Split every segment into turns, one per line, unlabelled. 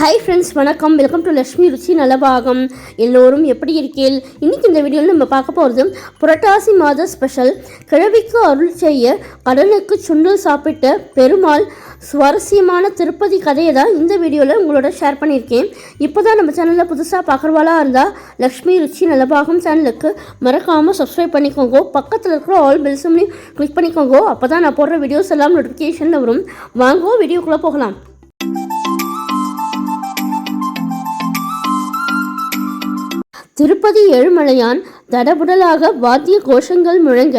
Hi friends வணக்கம். Welcome to Lakshmi Ruchi Nalabagam. எல்லோரும் எப்படி இருக்கீள் இன்றைக்கி இந்த வீடியோவில் நம்ம பார்க்க போகிறது புரட்டாசி மாத ஸ்பெஷல் கிழவிக்கு அருள் செய்ய கடலுக்கு சுண்டல் சாப்பிட்ட பெருமாள் சுவாரஸ்யமான திருப்பதி கதையை தான் இந்த வீடியோவில் உங்களோட ஷேர் பண்ணியிருக்கேன். இப்போ தான் நம்ம சேனலில் புதுசாக பார்க்குறவாளாக இருந்தால் லக்ஷ்மி ருச்சி நலபாகம் சேனலுக்கு மறக்காமல் சப்ஸ்கிரைப் பண்ணிக்கோங்க. பக்கத்தில் இருக்கிற ஆல் பெல்ஸும்லையும் கிளிக் பண்ணிக்கோங்க. அப்போ தான் நான் போடுற வீடியோஸ் எல்லாம் நோட்டிஃபிகேஷனில் வரும். வாங்கோ வீடியோக்குள்ளே போகலாம். திருப்பதி ஏழுமலையான் தடபுடலாக வாத்திய கோஷங்கள் முழங்க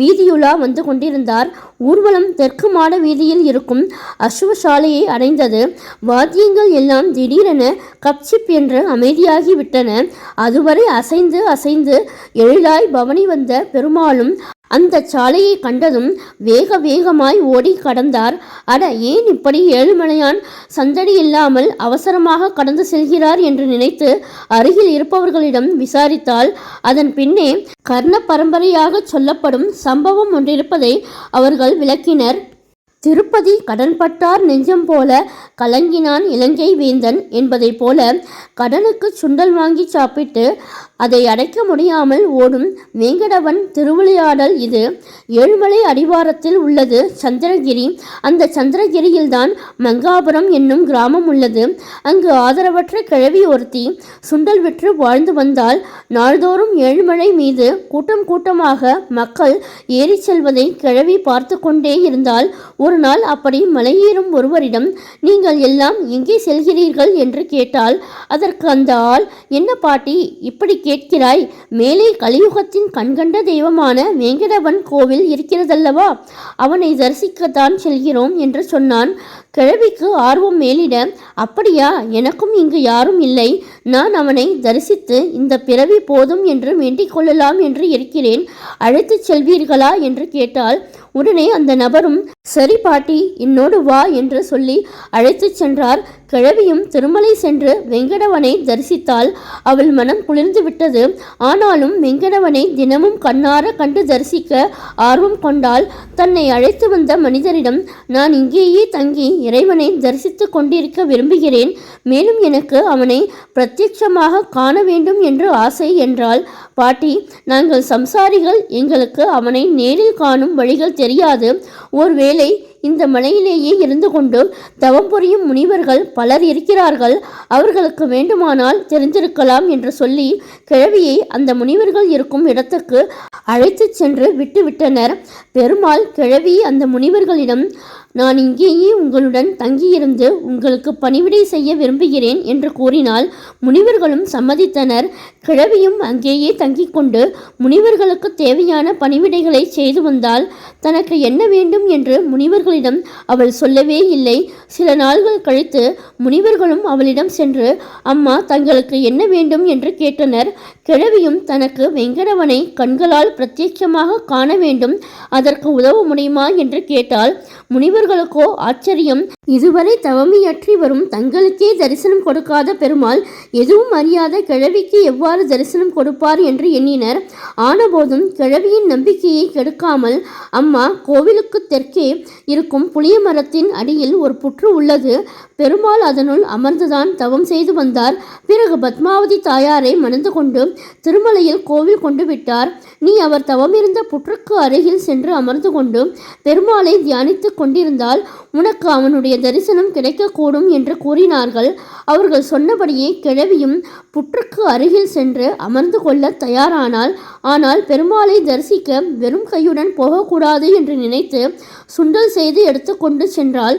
வீதியுலா வந்து கொண்டிருந்தார். ஊர்வலம் தெற்கு மாட வீதியில் இருக்கும் அஸ்வசாலையை அடைந்தது. வாத்தியங்கள் எல்லாம் திடீரென கப்சிப் என்று அமைதியாகிவிட்டன. அதுவரை அசைந்து அசைந்து எழிலாய் பவனி வந்த பெருமாளும் அந்த சாலையை கண்டதும் வேக வேகமாய் ஓடி கடந்தார். அட ஏன் இப்படி ஏழுமலையான் சந்தடி இல்லாமல் அவசரமாக கடந்து செல்கிறார் என்று நினைத்து அருகில் இருப்பவர்களிடம் விசாரித்தால் அதன் பின்னே கர்ண பரம்பரையாக சொல்லப்படும் சம்பவம் ஒன்றிருப்பதை அவர்கள் விளக்கினர். திருப்பதி கடன்பட்டார் நெஞ்சம் போல கலங்கினான் இலங்கை வேந்தன் என்பதைப் போல கடனுக்கு சுண்டல் வாங்கி சாப்பிட்டு அதை அடைக்க முடியாமல் ஓடும் வேங்கடவன் திருவிளையாடல் இது. ஏழுமலை அடிவாரத்தில் உள்ளது சந்திரகிரி. அந்த சந்திரகிரியில்தான் மங்காபுரம் என்னும் கிராமம் உள்ளது. அங்கு ஆதரவற்ற கிழவி ஒருத்தி சுண்டல் விற்று வாழ்ந்து வந்தால் நாள்தோறும் ஏழுமலை மீது கூட்டம் கூட்டமாக மக்கள் ஏறிச் செல்வதை கிழவி பார்த்து கொண்டே இருந்தால் ஒரு நாள் அப்படி மலையேறும் ஒருவரிடம் நீங்கள் எல்லாம் எங்கே செல்கிறீர்கள்? என்று கேட்டால் அதற்கு அந்த ஆள் என்ன பாட்டி இப்படி கேட்கிறாய்? மேலே கலியுகத்தின் கண்கண்ட தெய்வமான வேங்கடவன் கோவில் இருக்கிறதல்லவா? அவனை தரிசிக்கத்தான் செல்கிறோம் என்று சொன்னான். கிழவிக்கு ஆர்வம் மேலிட அப்படியா? எனக்கும் இங்கு யாரும் இல்லை. நான் அவனை தரிசித்து இந்த பிறவி போதும் என்று வேண்டிக் கொள்ளலாம் என்று இருக்கிறேன். அழைத்துச் செல்வீர்களா? என்று கேட்டால் உடனே அந்த நபரும் சரி பாட்டி என்னோடு வா என்று சொல்லி அழைத்துச் சென்றார். கிழவியும் திருமலை சென்று வெங்கடவனை தரிசித்தால் அவள் மனம் குளிர்ந்து விட்டது. ஆனாலும் வெங்கடவனை தினமும் கண்ணார கண்டு தரிசிக்க ஆர்வம் கொண்டால் தன்னை அழைத்து வந்த மனிதரிடம் நான் இங்கேயே தங்கி இறைவனை தரிசித்து கொண்டிருக்க விரும்புகிறேன். மேலும் எனக்கு அவனை பிரத்யட்சமாக காண வேண்டும் என்று ஆசை என்றால் பாட்டி நாங்கள் சம்சாரிகள் எங்களுக்கு அவனை நேரில் காணும் வழிகள் தெரியாது. ஒருவேளை இந்த மலையிலேயே இருந்து கொண்டு தவம் புரியும் முனிவர்கள் பலர் இருக்கிறார்கள். அவர்களுக்கு வேண்டுமானால் தெரிந்திருக்கலாம் என்று சொல்லி கிழவியை அந்த முனிவர்கள் இருக்கும் இடத்துக்கு அழைத்துச் சென்று விட்டுவிட்டனர். பெருமாள் கிழவி அந்த முனிவர்களிடம் நான் இங்கேயே உங்களுடன் தங்கியிருந்து உங்களுக்கு பணிவிடை செய்ய விரும்புகிறேன் என்று கூறினால் முனிவர்களும் சம்மதித்தனர். கிழவியும் அங்கேயே தங்கிக் கொண்டு முனிவர்களுக்கு தேவையான பணிவிடைகளை செய்து வந்தால் தனக்கு என்ன வேண்டும் என்று முனிவர்கள் முனிவர்களிடம் அவள் சொல்லவே இல்லை. சில நாள்கள் கழித்து முனிவர்களும் அவளிடம் சென்று அம்மா தங்களுக்கு என்ன வேண்டும்? என்று கேட்டனர். கிழவியும் தனக்கு வெங்கடவனை கண்களால் பிரத்யட்சமாக காண வேண்டும். அதற்கு உதவ முடியுமா? என்று கேட்டால் முனிவர்களுக்கோ ஆச்சரியம். இதுவரை தவமியற்றி வரும் தங்களுக்கே தரிசனம் கொடுக்காத பெருமாள் எதுவும் அறியாத கிழவிக்கு எவ்வாறு தரிசனம் கொடுப்பார் என்று எண்ணினர். ஆனபோதும் கிழவியின் நம்பிக்கையை கெடுக்காமல் அம்மா கோவிலுக்கு தெற்கே இருக்கும் புளிய மரத்தின் அடியில் ஒரு புற்று உள்ளது. பெருமாள் அதனுள் அமர்ந்துதான் தவம் செய்து வந்தார். பிறகு பத்மாவதி தாயாரை மணந்து கொண்டு திருமலையில் கோவில் கொண்டு விட்டார். நீ அவர் தவமிருந்த புற்றுக்கு அருகில் சென்று அமர்ந்து கொண்டு பெருமாளை தியானித்து கொண்டிருந்தால் உனக்கு அவனுடைய தரிசனம் கிடைக்கக்கூடும் என்று கூறினார்கள். அவர்கள் சொன்னபடியே கிழவியும் புற்றுக்கு அருகில் சென்று அமர்ந்து கொள்ள தயாரானால் ஆனால் பெருமாளை தரிசிக்க வெறும் கையுடன் போகக்கூடாது என்று நினைத்து சுண்டல் செய்து எடுத்துக்கொண்டு சென்றால்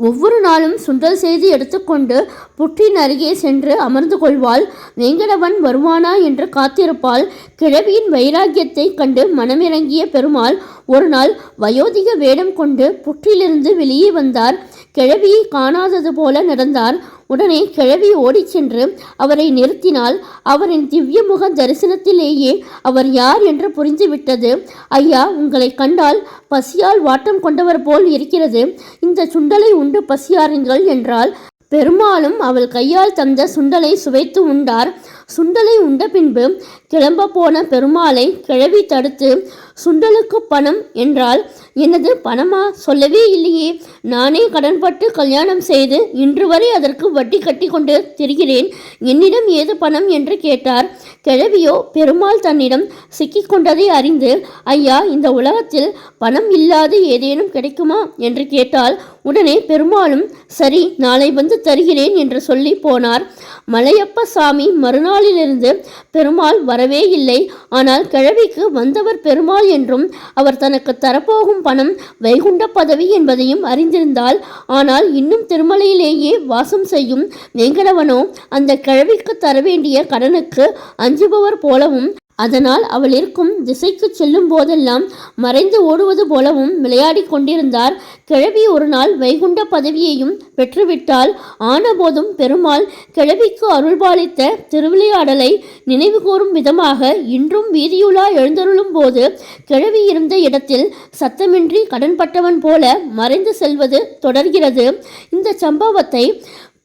ஒவ்வொரு நாளும் சுண்டல் செய்து எடுத்துக்கொண்டு புற்றின் அருகே சென்று அமர்ந்து கொள்வாள். வெங்கடவன் வருவானா என்று காத்திருப்பாள். கிழவியின் வைராக்கியத்தை கண்டு மனமிறங்கிய பெருமாள் ஒரு நாள் வயோதிக வேடம் கொண்டு புற்றிலிருந்து வெளியே வந்தார். கிழவியை காணாதது போல நடந்தார். உடனே கிழவி ஓடிச் சென்று அவரை நிறுத்தினால் அவரின் திவ்ய முக தரிசனத்திலேயே அவர் யார் என்று புரிந்துவிட்டது. ஐயா உங்களை கண்டால் பசியால் வாட்டம் கொண்டவர் போல் இருக்கிறது. இந்த சுண்டலை உண்டு பசியாருங்கள் என்றால் பெருமாளும் அவள் கையால் தந்த சுண்டலை சுவைத்து உண்டார். சுண்டலை உண்ட பின்பு கிளம்ப போன பெருமாளை கிழவி தடுத்து சுண்டலுக்கு பணம் என்றால் என்னது பணமா? சொல்லவே இல்லையே. நானே கடன்பட்டு கல்யாணம் செய்து இன்று வரை அதற்கு வட்டி கட்டி கொண்டு திரிகிறேன். என்னிடம் ஏது பணம் என்று கேட்டார். கிழவியோ பெருமாள் தன்னிடம் சிக்கிக்கொண்டதை அறிந்து ஐயா இந்த உலகத்தில் பணம் இல்லாது ஏதேனும் கிடைக்குமா? என்று கேட்டால் உடனே பெருமாளும் சரி நாளை வந்து தருகிறேன் என்று சொல்லி போனார். மலையப்ப சாமி மறுநாளிலிருந்து பெருமாள் வரவே இல்லை. ஆனால் கிழவிக்கு வந்தவர் பெருமாள் என்றும் அவர் தனக்கு தரப்போகும் பணம் வைகுண்ட பதவி என்பதையும் அறிந்திருந்தாள். ஆனால் இன்னும் திருமலையிலேயே வாசம் செய்யும் வேங்கடவனோ அந்த கிழவிக்கு தர வேண்டிய கடனுக்கு அஞ்சுபவர் போலவும் அதனால் அவள் இருக்கும் திசைக்கு செல்லும் போதெல்லாம் மறைந்து ஓடுவது போலவும் விளையாடிக் கொண்டிருந்தார். கிழவி ஒரு நாள் வைகுண்ட பதவியையும் பெற்றுவிட்டால் ஆனபோதும் பெருமாள் கிழவிக்கு அருள்பாலித்த திருவிளையாடலை நினைவு கூறும் விதமாக இன்றும் வீதியுலா எழுந்தருளும் போது கிழவி இருந்த இடத்தில் சத்தமின்றி கடன்பட்டவன் போல மறைந்து செல்வது தொடர்கிறது. இந்த சம்பவத்தை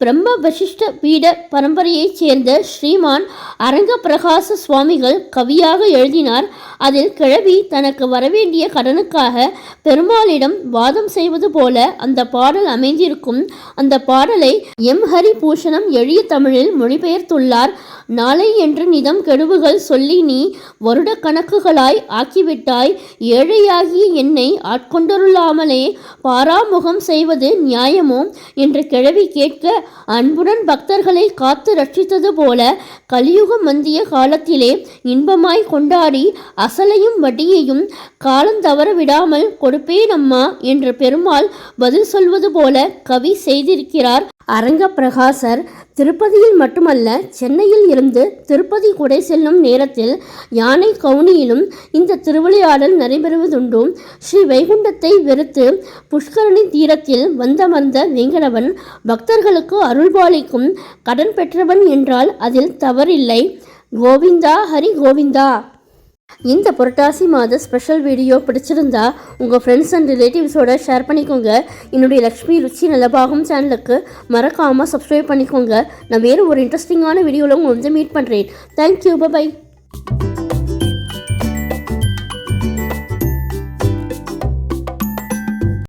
பிரம்ம வசிஷ்ட பீட பரம்பரையைச் சேர்ந்த ஸ்ரீமான் அரங்க பிரகாச சுவாமிகள் கவியாக எழுதினார். அதில் கிழவி தனக்கு வரவேண்டிய கடனுக்காக பெருமாளிடம் வாதம் செய்வது போல அந்த பாடல் அமைந்திருக்கும். அந்த பாடலை எம். ஹரி பூஷணம் எளிய தமிழில் மொழிபெயர்த்துள்ளார். நாளை என்று நிதம் கெடுவுகள் சொல்லி நீ வருட கணக்குகளாய் ஆக்கிவிட்டாய். ஏழையாகிய என்னை ஆட்கொண்டருளாமலே. பாராமுகம் செய்வது நியாயமோ? என்று கிழவி கேட்க அன்புடன் பக்தர்களை காத்து ரட்சித்தது போல கலியுகம் மந்திய காலத்திலே இன்பமாய் கொண்டாடி அசலையும் வட்டியையும் காலந்தவற விடாமல் கொடுப்பேன் அம்மா என்று பெருமாள் பதில் சொல்வது போல கவி செய்திருக்கிறார் அரங்க பிரகாசர் திருப்பதியில் மட்டுமல்ல சென்னையில் இருந்து திருப்பதி குடை செல்லும் நேரத்தில் யானை கவுனியிலும் இந்த திருவிளையாடல் நடைபெறுவதுண்டு. ஸ்ரீ வைகுண்டத்தை வெறுத்து புஷ்கரணி தீரத்தில் வந்தமர்ந்த வெங்கடவன் பக்தர்களுக்கு அருள்பாலிக்கும் கடன் பெற்றவன் என்றால் அதில் தவறில்லை. கோவிந்தா ஹரி கோவிந்தா! இந்த புரட்டாசி மாத ஸ்பெஷல் வீடியோ பிடிச்சிருந்தா உங்கள் ஃப்ரெண்ட்ஸ் அண்ட் ரிலேட்டிவ்ஸோட ஷேர் பண்ணிக்கோங்க. என்னுடைய லக்ஷ்மி ருச்சி நலபாகம் சேனலுக்கு மறக்காமல் சப்ஸ்கிரைப் பண்ணிக்கோங்க. நான் வேறு ஒரு இன்ட்ரெஸ்டிங்கான வீடியோவில் உங்களை வந்து மீட் பண்ணுறேன் தேங்க்யூ பை